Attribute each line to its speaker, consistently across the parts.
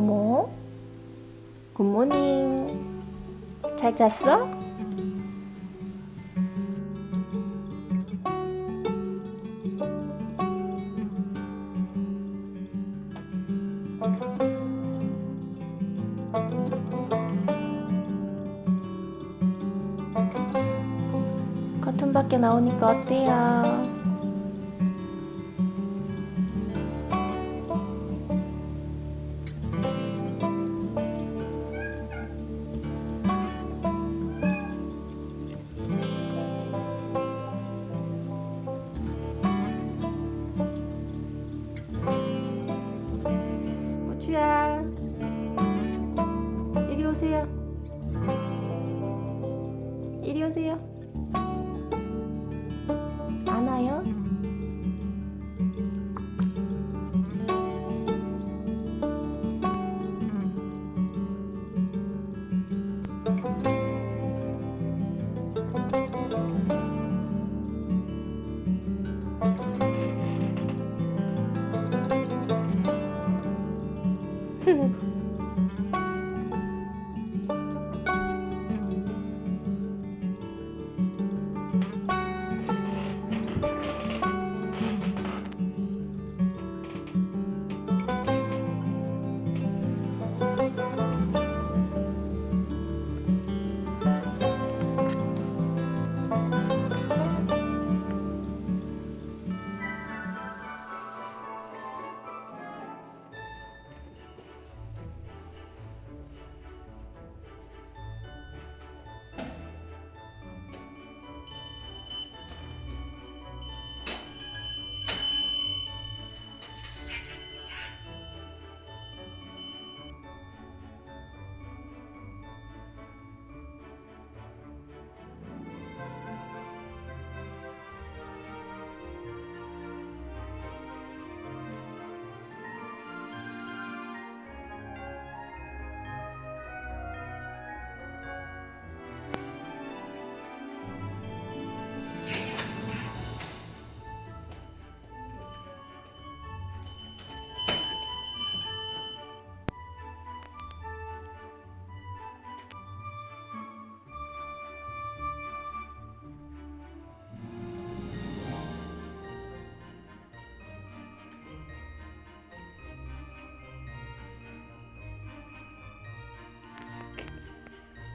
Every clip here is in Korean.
Speaker 1: 모모. 굿모닝. 잘 잤어? 커튼 밖에 나오니까 어때요?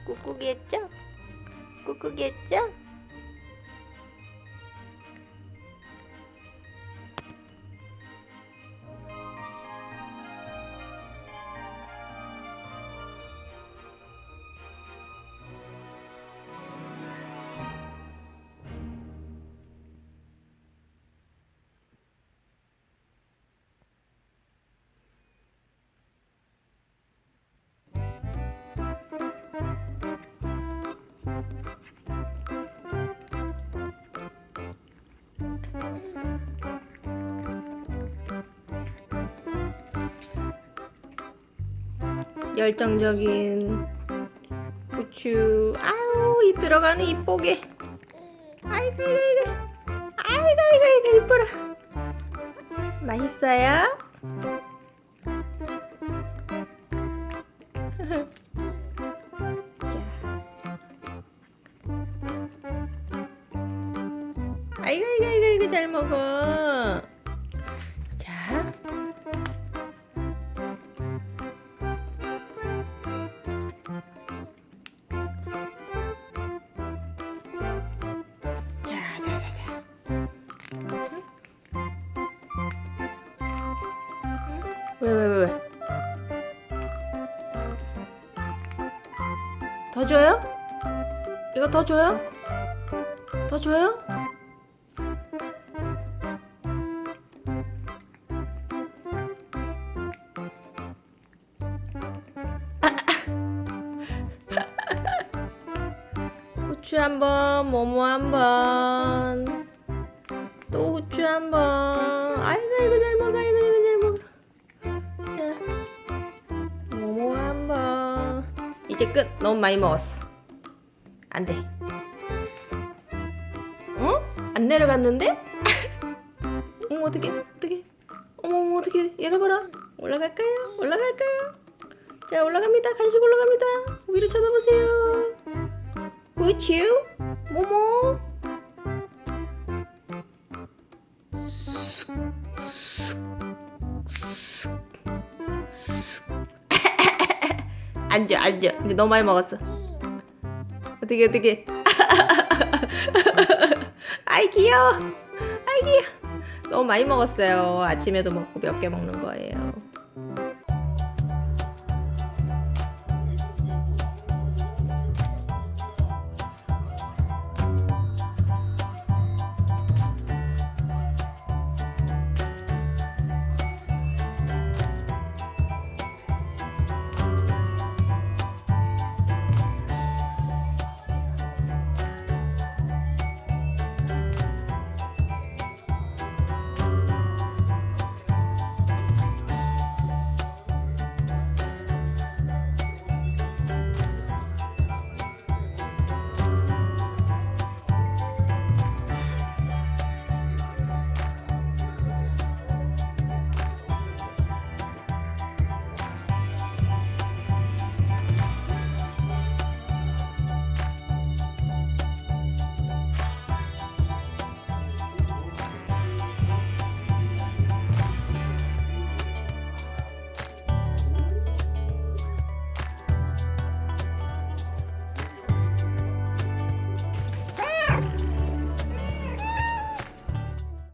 Speaker 1: 꾹꾹이 했죠? 꾹꾹이 했죠? 열정적인 고추. 아우 이 들어가는 이쁘게 아이고 아이고 아이고 아이고 아이고 이뻐라. 맛있어요? 아이고 아 아이고 잘 먹어 자 자, 자, 자, 자. 왜, 왜, 왜, 왜? 더 줘요? 이거 더 줘요? 더 줘요? 후추 한 번, 모모 한 번, 또 후추 한 번. 아이고 이거 잘 먹어, 아이고 이거 잘 먹어. 자, 모모 한 번. 이제 끝. 너무 많이 먹었어. 안 돼. 어? 안 내려갔는데? 어머 어떡해, 어떡해. 어머 어머 어떡해. 열어봐라. 올라갈까요? 올라갈까요? 자 올라갑니다. 간식 올라갑니다. 위로 쳐다보세요. 우쭈 모모. 앉아 앉아. 이제 너무 많이 먹었어. 어떻게 어떻게? 아이 귀여워. 아이 귀여워. 너무 많이 먹었어요. 아침에도 먹고 몇 개 먹는 거예요.